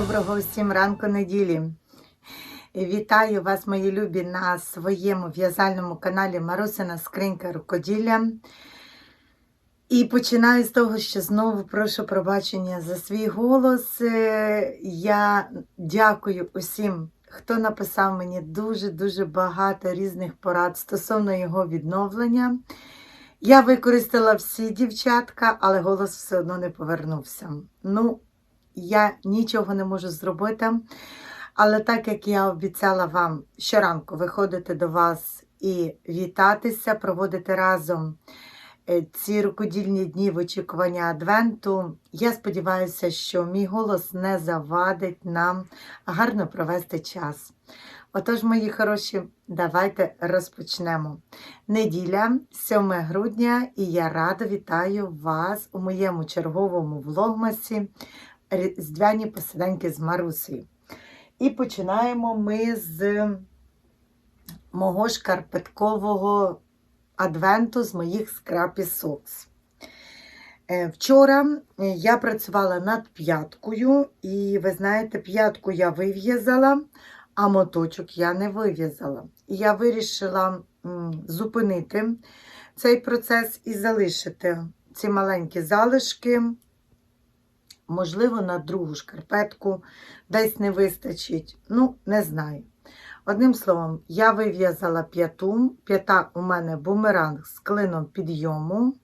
Доброго всім ранку неділі. Вітаю вас, мої любі, на своєму в'язальному каналі Марусина Скринька Рукоділля. І починаю з того, що знову прошу пробачення за свій голос. Е, Я дякую усім, хто написав мені дуже-дуже багато різних порад стосовно його відновлення. Я використала всі дівчатка, але голос все одно не повернувся. Ну, я нічого не можу зробити. Але так як я обіцяла вам щоранку виходити до вас і вітатися, проводити разом е, ці рукодільні дні в очікуванні Адвенту, я сподіваюся, що мій голос не завадить нам гарно провести час. Отож, мої хороші, давайте розпочнемо. Неділя, 7 грудня, і я радо вітаю вас у моєму черговому влогмасі Різдвяні посиденьки з Марусею. І починаємо ми з мого шкарпеткового адвенту з моїх скрапі сокс. Е, Вчора я працювала над п'яткою, і ви знаєте, п'ятку я вив'язала, а моточок я не вив'язала. І я вирішила зупинити цей процес і залишити ці маленькі залишки. Можливо, на другу шкарпетку десь не вистачить. Ну, не знаю. Одним словом, я вив'язала п'яту. П'ята у мене бумеранг з клином підйому.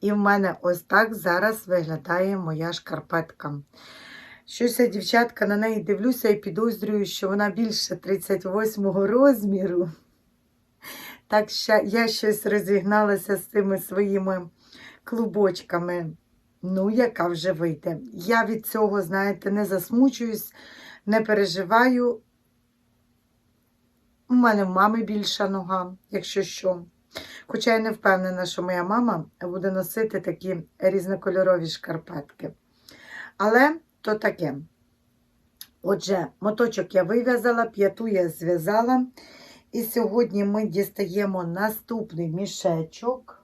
І в мене ось так зараз виглядає моя шкарпетка. Щось я, дівчатка, на неї дивлюся і підозрюю, що вона більше 38 розміру. Так що я щось розігналася з цими своїми клубочками. Ну, яка вже вийде. Я від цього, знаєте, не засмучуюсь, не переживаю. У мене в мами більша нога, якщо що. Хоча я не впевнена, що моя мама буде носити такі різнокольорові шкарпетки. Але то таке. Отже, моточок я вив'язала, п'яту я зв'язала. І сьогодні ми дістаємо наступний мішечок.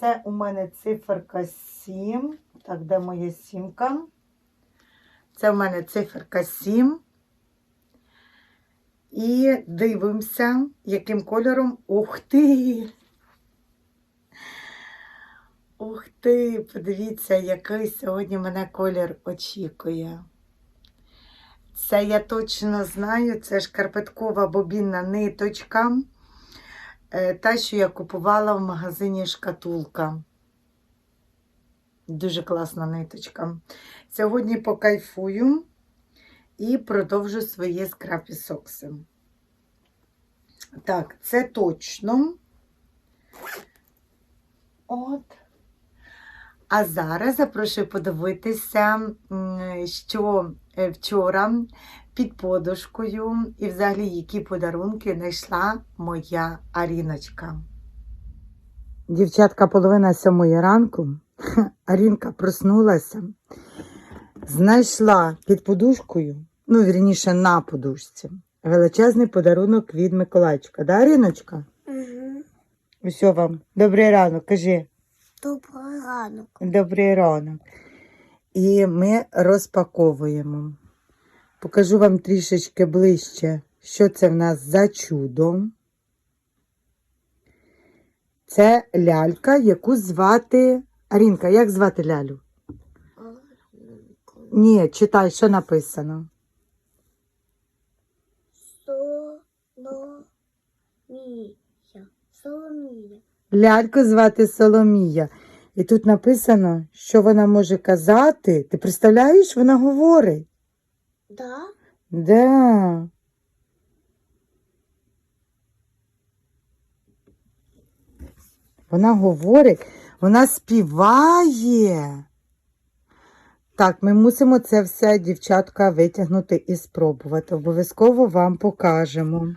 Це у мене циферка 7. Так, де моя сімка? Це у мене циферка 7. І дивимося, яким кольором. Ух ти! Ух ти! Подивіться, який сьогодні мене колір очікує. Це я точно знаю, це шкарпеткова бобінна ниточка. Е, Та, що я купувала в магазині шкатулка. Дуже класна ниточка. Сьогодні покайфую і продовжу свої скрапі сокси. Так, це точно. От. А зараз запрошую подивитися, що е, вчора під подушкою і взагалі які подарунки знайшла моя Аріночка. Дівчатка, половина сьомої ранку. Арінка проснулася, знайшла під подушкою, ну, вірніше, на подушці, величезний подарунок від Миколайчика. Да, Аріночка? Угу. Усьо вам. Добрий ранок, кажи. Добрий ранок. Добрий ранок. І ми розпаковуємо. Покажу вам трішечки ближче, що це в нас за чудо. Це лялька, яку звати. Арінка, як звати лялю? Ні, читай, що написано. Соломія. Соломія. Ляльку звати Соломія. І тут написано, що вона може казати. Ти представляєш, вона говорить. Да? Да. Вона говорить, вона співає. Так, ми мусимо це все, дівчатка, витягнути і спробувати. Обов'язково вам покажемо.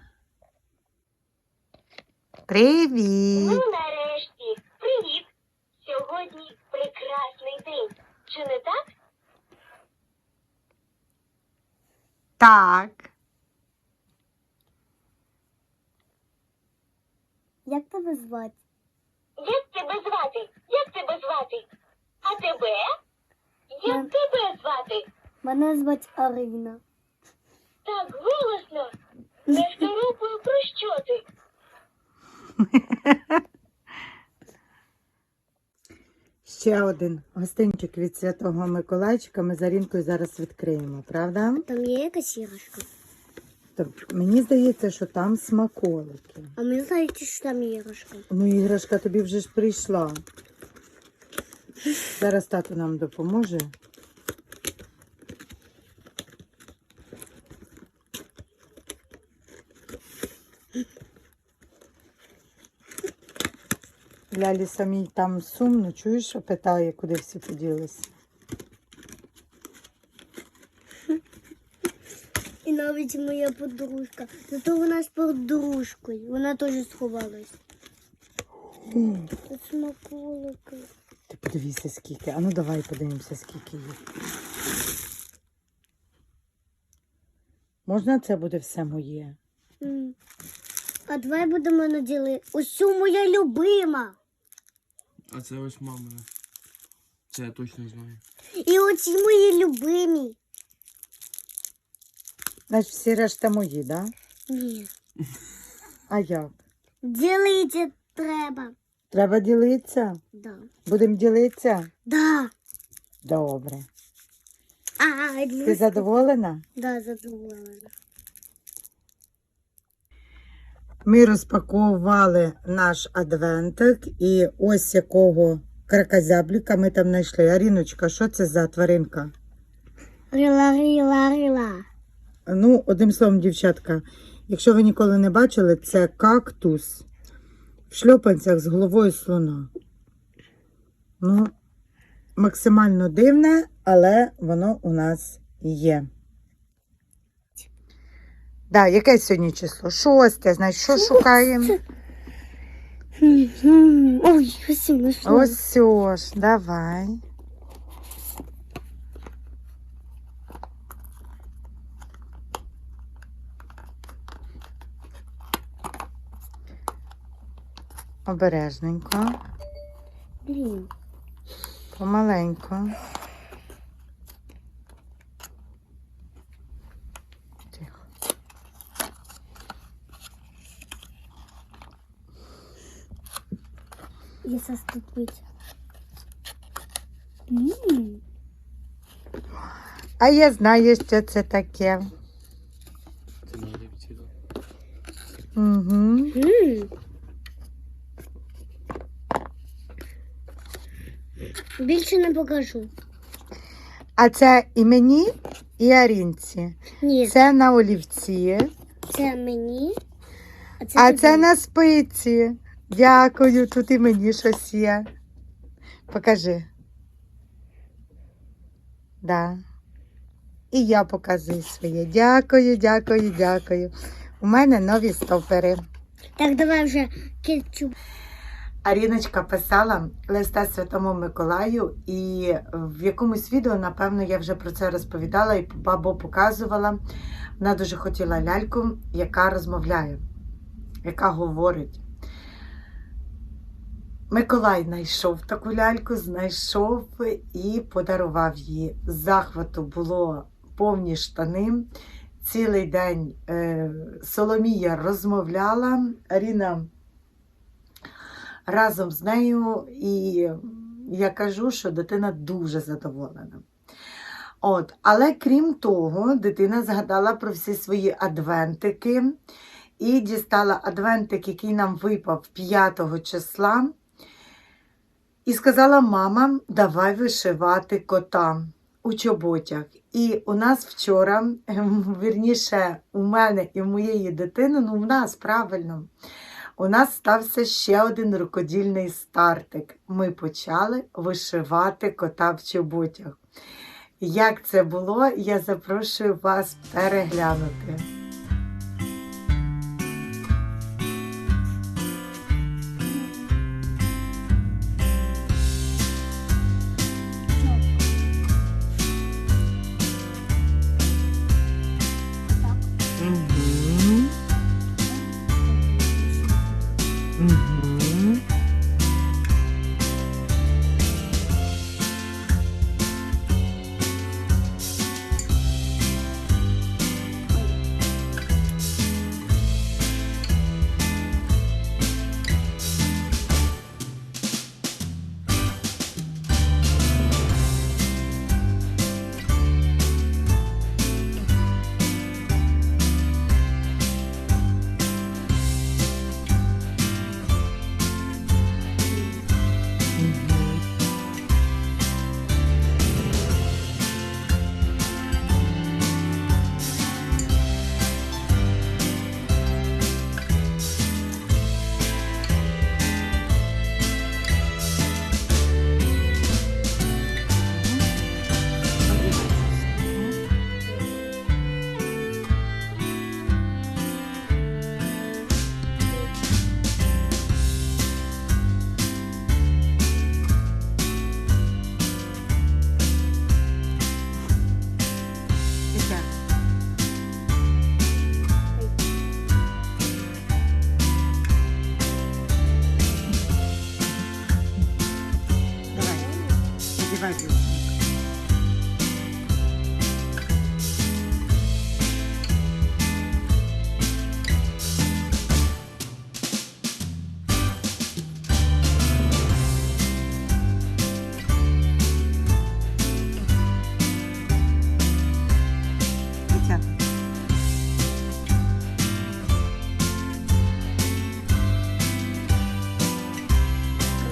Привіт! Ну, нарешті, привіт! Сьогодні прекрасний день. Чи не так? Так. Як тебе звати? Як тебе звати? Як тебе звати? А тебе? Як Мам. тебе звати? Мене звати Арина. Так голосно. Не второпаю про що ти. Ще один гостинчик від Святого Миколайчика ми за Рінкою зараз відкриємо, правда? Там є якась іграшка. Тобто, мені здається, що там смаколики. А мені знаєте, що там іграшка. Ну, іграшка тобі вже ж прийшла. Зараз тато нам допоможе. Лялі самій там сумно, чуєш, питає, куди всі поділися. І навіть моя подружка. Зато вона з подружкою. Вона теж сховалась. Це смаколики. Ти подивися, скільки. А ну давай подивимося, скільки їх. Можна це буде все моє? М. А давай будемо наділи. Ось моя любима. А це ось мамина. Це я точно знаю. І оці мої любимі. Значить, всі решта мої, да? Ні. А як? Ділити треба. Треба ділитися? Да. Будемо ділитися? Да. Добре. А, Ти задоволена? Да, задоволена. Ми розпаковували наш адвентик і ось якого кракозябліка ми там знайшли. Аріночка, що це за тваринка? Рила, рила, рила. Ну, одним словом, дівчатка, якщо ви ніколи не бачили, це кактус в шльопанцях з головою слона. Ну, максимально дивне, але воно у нас є. Да, яке сьогодні число? Шосте, значить, що шукаємо? Ой, спасибо. Ось все ж, давай. Обережненько, Блін. помаленько. Тихо. Я заступить. А я знаю, що це таке. Це надо відсюди. Угу. Ммм. Більше не покажу. А це і мені, і Арінці. Ні, це, на олівці, Це мені. А це, а це на спиці. Дякую, тут і мені щось є. Покажи. Да. І я показую своє. Дякую, дякую, дякую. У мене нові стопери. Так, давай вже кетчуп. Аріночка писала листа Святому Миколаю, і в якомусь відео, напевно, я вже про це розповідала і або показувала. Вона дуже хотіла ляльку, яка розмовляє, яка говорить. Миколай знайшов таку ляльку, знайшов і подарував її. Захвату було повні штани. Цілий день е, Соломія розмовляла. Аріна разом з нею, і я кажу, що дитина дуже задоволена. От, але крім того, дитина згадала про всі свої адвентики і дістала адвентик, який нам випав 5 числа. І сказала: мама, давай вишивати кота у чоботях. І у нас вчора, вірніше, у мене і в моєї дитини, ну в нас правильно, у нас стався ще один рукодільний стартик. Ми почали вишивати кота в чоботях. Як це було, я запрошую вас переглянути. Mm.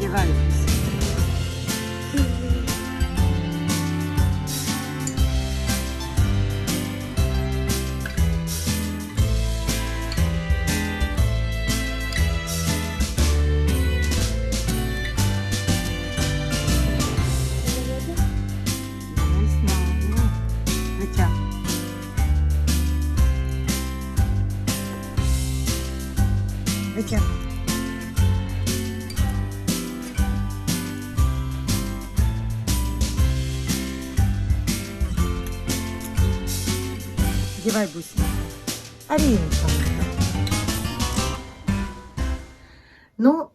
はい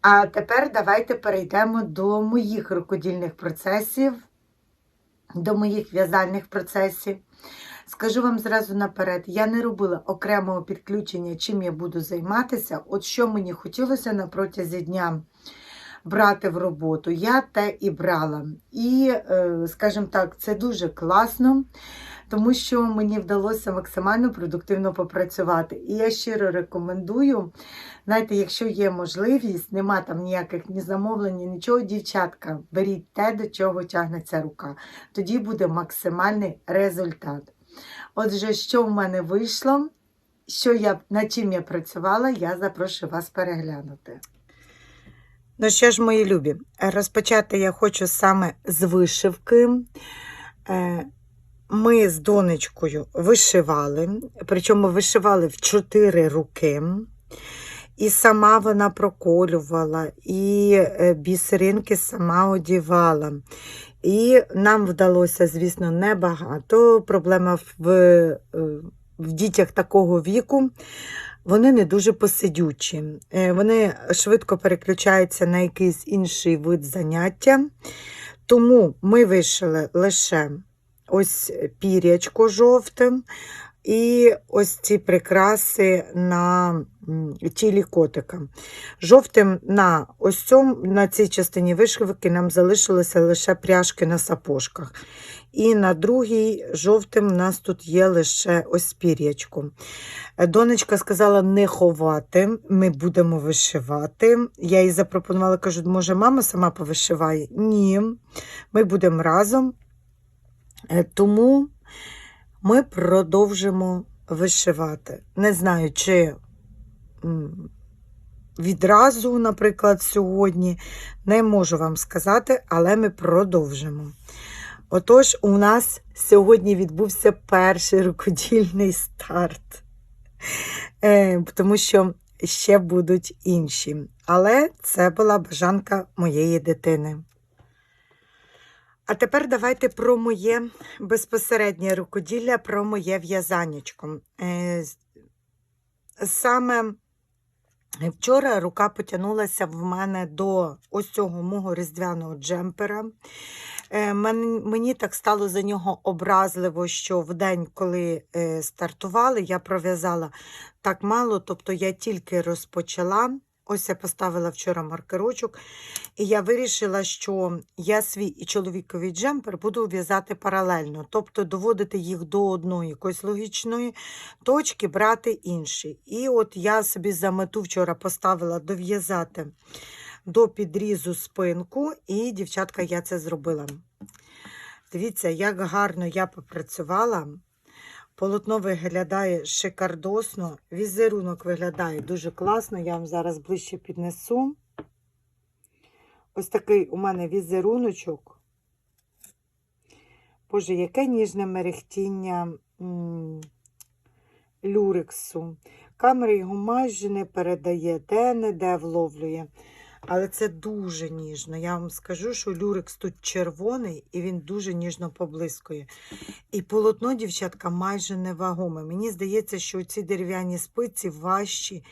а тепер давайте перейдемо до моїх рукодільних процесів, до моїх в'язальних процесів. Скажу вам зразу наперед, я не робила окремого підключення, чим я буду займатися. От що мені хотілося на протязі дня брати в роботу, я те і брала. І, е, скажімо так, це дуже класно, тому що мені вдалося максимально продуктивно попрацювати. І я щиро рекомендую, знаєте, якщо є можливість, нема там ніяких ні замовлень, нічого, дівчатка, беріть те, до чого тягнеться рука. Тоді буде максимальний результат. Отже, що в мене вийшло, що я, над чим я працювала, я запрошую вас переглянути. Ну що ж, мої любі, розпочати я хочу саме з вишивки. Е, Ми з донечкою вишивали, причому вишивали в чотири руки. І сама вона проколювала, і е, бісеринки сама одівала. І нам вдалося, звісно, небагато. Проблема в, е, в дітях такого віку. Вони не дуже посидючі. Е, Вони швидко переключаються на якийсь інший вид заняття. Тому ми вишили лише ось пірячко жовте і ось ці прикраси на тілі котика. Жовтим на ось цьому, на цій частині вишивки нам залишилися лише пряжки на сапожках. І на другій жовтим у нас тут є лише ось пір'ячко. Донечка сказала не ховати, ми будемо вишивати. Я їй запропонувала, кажу, може, мама сама повишиває? Ні, ми будемо разом. Е, Тому ми продовжимо вишивати. Не знаю, чи відразу, наприклад, сьогодні, не можу вам сказати, але ми продовжимо. Отож, у нас сьогодні відбувся перший рукодільний старт, Е, тому що ще будуть інші. Але це була бажанка моєї дитини. А тепер давайте про моє безпосереднє рукоділля, про моє в'язанечко. Е, Саме вчора рука потягнулася в мене до ось цього мого різдвяного джемпера. Е, Мені так стало за нього образливо, що в день, коли е, стартували, я пров'язала так мало, тобто я тільки розпочала. Ось я поставила вчора маркерочок, і я вирішила, що я свій і чоловіковий джемпер буду в'язати паралельно, тобто доводити їх до одної якоїсь логічної точки, брати інший. І от я собі за мету вчора поставила дов'язати до підрізу спинку, і, дівчатка, я це зробила. Дивіться, як гарно я попрацювала. Полотно виглядає шикардосно, візерунок виглядає дуже класно. Я вам зараз ближче піднесу. Ось такий у мене візеруночок. Боже, яке ніжне мерехтіння люрексу. Камера його майже не передає, де-не-де вловлює. Але це дуже ніжно. Я вам скажу, що люрекс тут червоний і він дуже ніжно поблискує. І полотно, дівчатка, майже невагоме. Мені здається, що ці дерев'яні спиці важчі,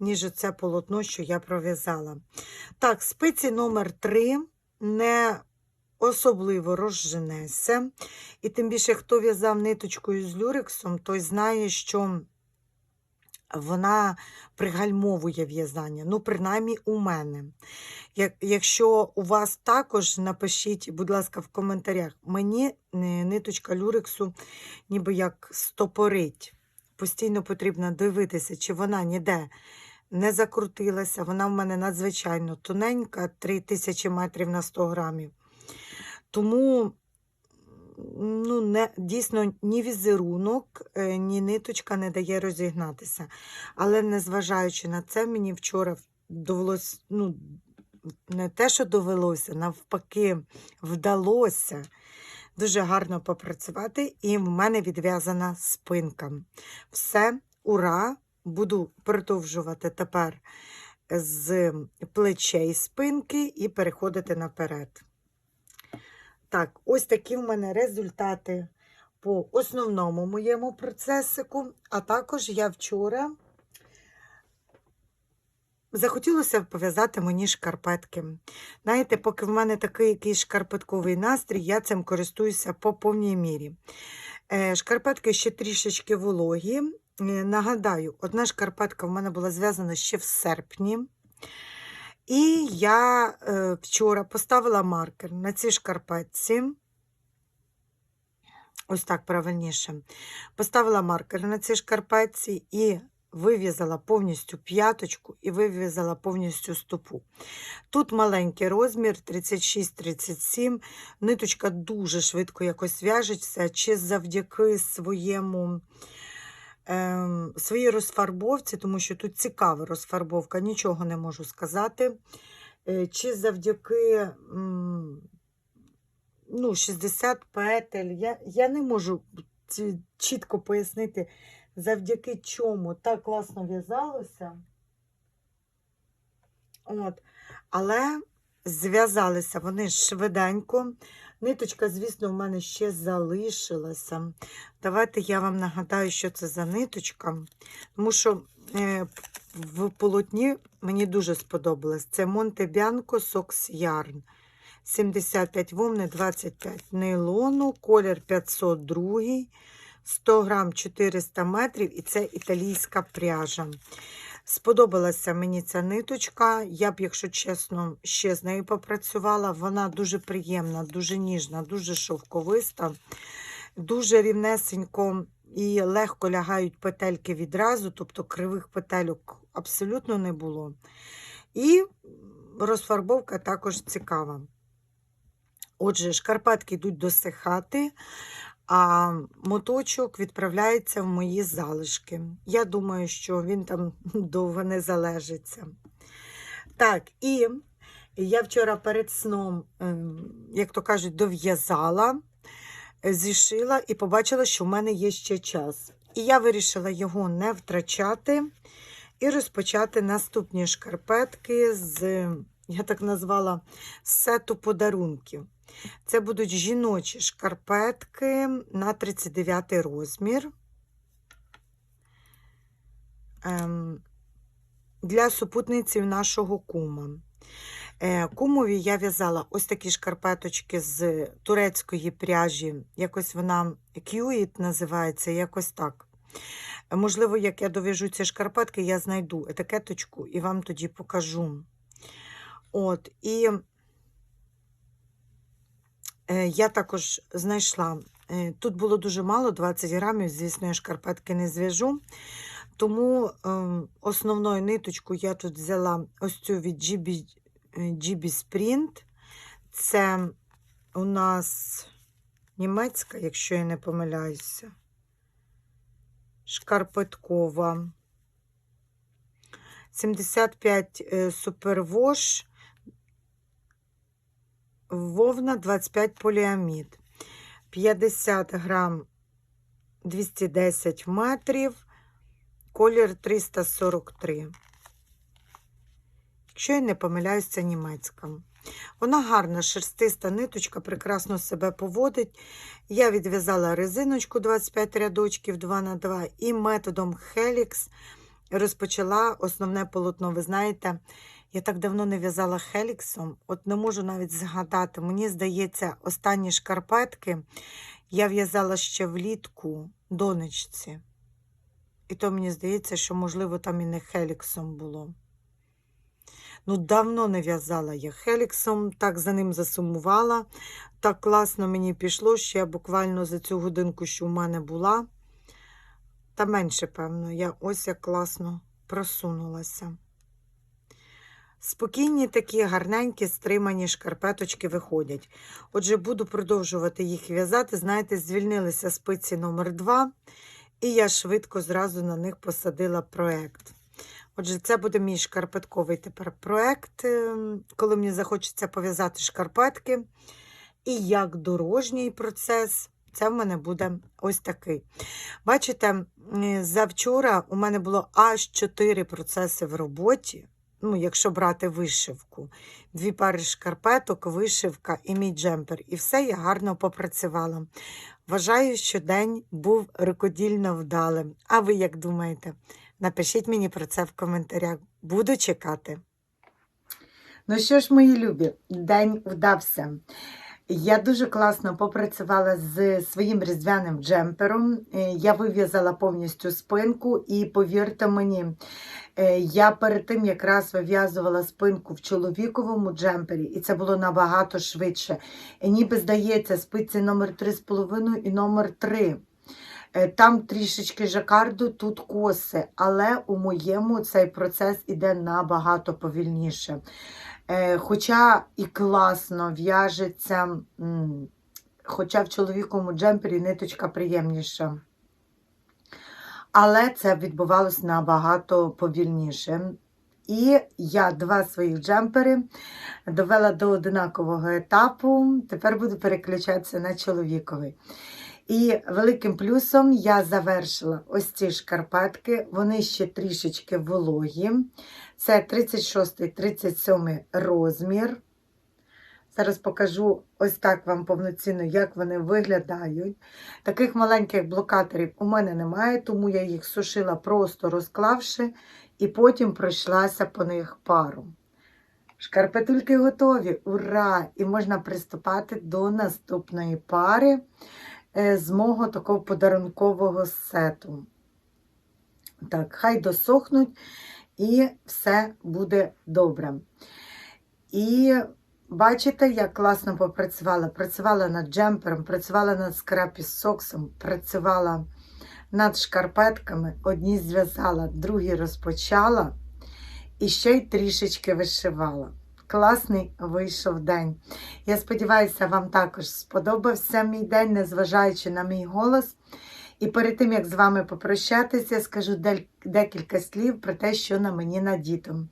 ніж оце полотно, що я пров'язала. Так, спиці номер 3 не особливо розженеться. І тим більше, хто в'язав ниточкою з люрексом, той знає, що вона пригальмовує в'язання. Ну, принаймні, у мене. Якщо у вас також, напишіть, будь ласка, в коментарях, мені е, ниточка люрексу ніби як стопорить. Постійно потрібно дивитися, чи вона ніде не закрутилася. Вона в мене надзвичайно тоненька, 3000 метрів на 100 грамів. Тому ну, не, дійсно ні візерунок, е, ні ниточка не дає розігнатися. Але незважаючи на це, мені вчора довелось, ну, не те, що довелося, навпаки, вдалося дуже гарно попрацювати, і в мене відв'язана спинка. Все, ура! Буду продовжувати тепер з плечей спинки і переходити наперед. Так, ось такі в мене результати по основному моєму процесику. А також я вчора захотілося пов'язати мені шкарпетки. Знаєте, поки в мене такий якийсь шкарпетковий настрій, я цим користуюся по повній мірі. Е, Шкарпетки ще трішечки вологі. Е, Нагадаю, одна шкарпетка в мене була зв'язана ще в серпні. І я е, вчора поставила маркер на цій шкарпетці. Ось так правильніше. Поставила маркер на цій шкарпетці і вив'язала повністю п'яточку і вив'язала повністю стопу. Тут маленький розмір 36-37. Ниточка дуже швидко якось в'яжеться, чи завдяки своєму. Ем, Своїй розфарбовці, тому що тут цікава розфарбовка, нічого не можу сказати. Е, Чи завдяки ну, 60 петель, я, я не можу чітко пояснити, завдяки чому так класно в'язалося. От. Але зв'язалися вони швиденько. Ниточка, звісно, в мене ще залишилася. Давайте я вам нагадаю, що це за ниточка. Тому що е, в полотні мені дуже сподобалось. Це Монте Бянко Сокс Ярн. 75 вовни, 25 нейлону, колір 502, 100 грам 400 метрів, і це італійська пряжа. Сподобалася мені ця ниточка. Я б, якщо чесно, ще з нею попрацювала. Вона дуже приємна, дуже ніжна, дуже шовковиста, дуже рівнесенько і легко лягають петельки відразу, тобто кривих петельок абсолютно не було. І розфарбовка також цікава. Отже, шкарпетки йдуть досихати, а моточок відправляється в мої залишки. Я думаю, що він там довго не залежиться. Так, і я вчора перед сном, ем, як то кажуть, дов'язала, е, зішила і побачила, що в мене є ще час. І я вирішила його не втрачати і розпочати наступні шкарпетки з, я так назвала, сету подарунків. Це будуть жіночі шкарпетки на 39 розмір. Ем, для супутниці нашого кума. Е, Кумові я в'язала ось такі шкарпеточки з турецької пряжі. Якось вона кюїт називається, якось так. Можливо, як я дов'яжу ці шкарпетки, я знайду етикеточку і вам тоді покажу. От, і Е, Я також знайшла, е, тут було дуже мало, 20 грамів, звісно, я шкарпетки не зв'яжу. Тому ем, основною ниточку я тут взяла ось цю від GB, е, Sprint. Це у нас німецька, якщо я не помиляюся. Шкарпеткова. 75 е, супервош вовна 25 поліамід, 50 грам 210 метрів, колір 343. Якщо я не помиляюсь, це німецька. Вона гарна, шерстиста ниточка, прекрасно себе поводить. Я відв'язала резиночку 25 рядочків 2 на 2 і методом Helix розпочала основне полотно. Ви знаєте, я так давно не в'язала хеліксом, от не можу навіть згадати. Мені здається, останні шкарпетки я в'язала ще влітку донечці. І то мені здається, що, можливо, там і не хеліксом було. Ну, давно не в'язала я хеліксом, так за ним засумувала. Так класно мені пішло, що я буквально за цю годинку, що в мене була, та менше, певно, я ось як класно просунулася. Спокійні такі гарненькі стримані шкарпеточки виходять. Отже, буду продовжувати їх в'язати. Знаєте, звільнилися спиці номер 2 і я швидко зразу на них посадила проект. Отже, це буде мій шкарпетковий тепер проект, ем, коли мені захочеться пов'язати шкарпетки. І як дорожній процес, це в мене буде ось такий. Бачите, завчора у мене було аж 4 процеси в роботі. Ну, якщо брати вишивку. Дві пари шкарпеток, вишивка і мій джемпер. І все я гарно попрацювала. Вважаю, що день був рукодільно вдалим. А ви як думаєте? Напишіть мені про це в коментарях. Буду чекати. Ну що ж, мої любі, день вдався. Я дуже класно попрацювала з своїм різдвяним джемпером. Е, Я вив'язала повністю спинку, і повірте мені, е, я перед тим якраз вив'язувала спинку в чоловіковому джемпері, і це було набагато швидше. І ніби здається, спиці номер 3,5 і номер 3. Е, Там трішечки жакарду, тут коси, але у моєму цей процес іде набагато повільніше. Е, Хоча і класно в'яжеться, хоча в чоловіковому джемпері ниточка приємніша. Але це відбувалося набагато повільніше. І я два своїх джемпери довела до одинакового етапу. Тепер буду переключатися на чоловіковий. І великим плюсом я завершила ось ці шкарпетки. Вони ще трішечки вологі. Це 36-37 розмір. Зараз покажу ось так вам повноцінно, як вони виглядають. Таких маленьких блокаторів у мене немає, тому я їх сушила просто розклавши, і потім пройшлася по них паром. Шкарпетульки готові! Ура! І можна приступати до наступної пари з мого такого подарункового сету. Так, хай досохнуть і все буде добре. І бачите, як класно попрацювала. Працювала над джемпером, працювала над скрапі з соксом, працювала над шкарпетками. Одні зв'язала, другі розпочала і ще й трішечки вишивала. Класний вийшов день. Я сподіваюся, вам також сподобався мій день, незважаючи на мій голос. І перед тим, як з вами попрощатися, скажу декілька слів про те, що на мені надіто.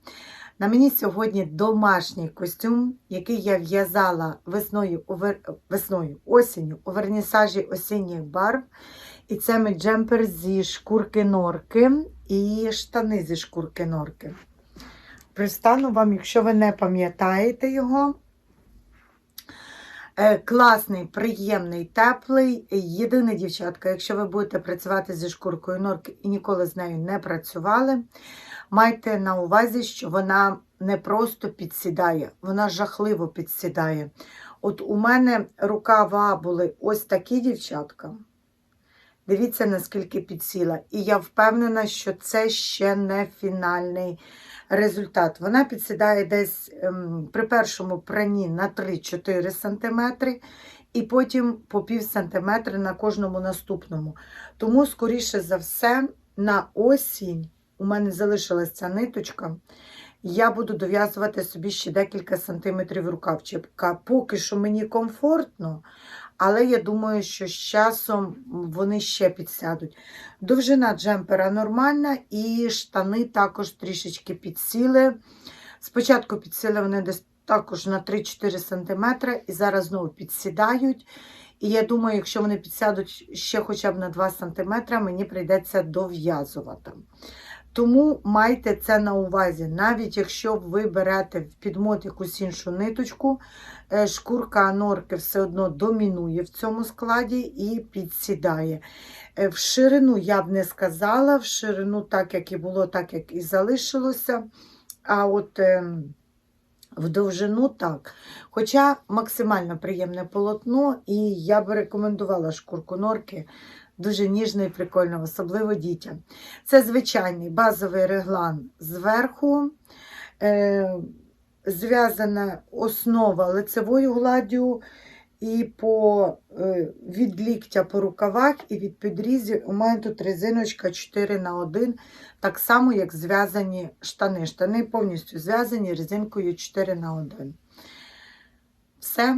На мені сьогодні домашній костюм, який я в'язала весною, весною, осінню у вернісажі осінніх барв. І це мій джемпер зі шкурки норки і штани зі шкурки норки. Пристану вам, якщо ви не пам'ятаєте його. Е, Класний, приємний, теплий. Єдине, дівчатка, якщо ви будете працювати зі шкуркою норки і ніколи з нею не працювали, майте на увазі, що вона не просто підсідає, вона жахливо підсідає. От у мене рукава були ось такі дівчатка. Дивіться, наскільки підсіла. І я впевнена, що це ще не фінальний результат. Вона підсідає десь ем, при першому пранні на 3-4 см, і потім по пів сантиметри на кожному наступному. Тому, скоріше за все, на осінь у мене залишилась ця ниточка. Я буду дов'язувати собі ще декілька сантиметрів рукавчика. Поки що мені комфортно, але я думаю, що з часом вони ще підсядуть. Довжина джемпера нормальна, і штани також трішечки підсіли. Спочатку підсіли вони десь також на 3-4 см, і зараз знову підсідають. І я думаю, якщо вони підсядуть ще хоча б на 2 см, мені прийдеться дов'язувати. Тому майте це на увазі, навіть якщо ви берете в підмот якусь іншу ниточку, е, шкурка норки все одно домінує в цьому складі і підсідає. Е, В ширину я б не сказала, в ширину так, як і було, так як і залишилося. А от ем, в довжину так. Хоча максимально приємне полотно, і я б рекомендувала шкурку норки. Дуже ніжно і прикольно, особливо дітям. Це звичайний базовий реглан зверху. Е, зв'язана основа лицевою гладдю і по, е, від ліктя по рукавах і від підрізів. У мене тут резиночка 4 на 1 так само, як зв'язані штани. Штани повністю зв'язані резинкою 4 на 1 Все.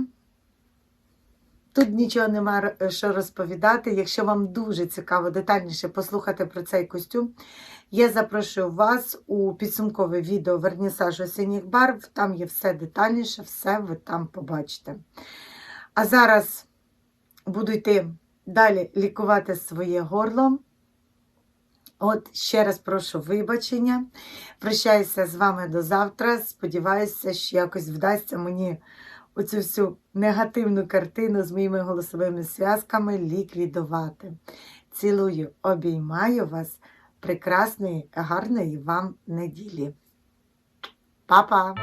Тут нічого нема е, що розповідати. Якщо вам дуже цікаво детальніше послухати про цей костюм, я запрошую вас у підсумкове відео вернісаж осінніх барв. Там є все детальніше, все ви там побачите. А зараз буду йти далі лікувати своє горло. От ще раз прошу вибачення. Прощаюся з вами до завтра. Сподіваюся, що якось вдасться мені оцю всю негативну картину з моїми голосовими зв'язками ліквідувати. Цілую, обіймаю вас. Прекрасної, гарної вам неділі. Па-па!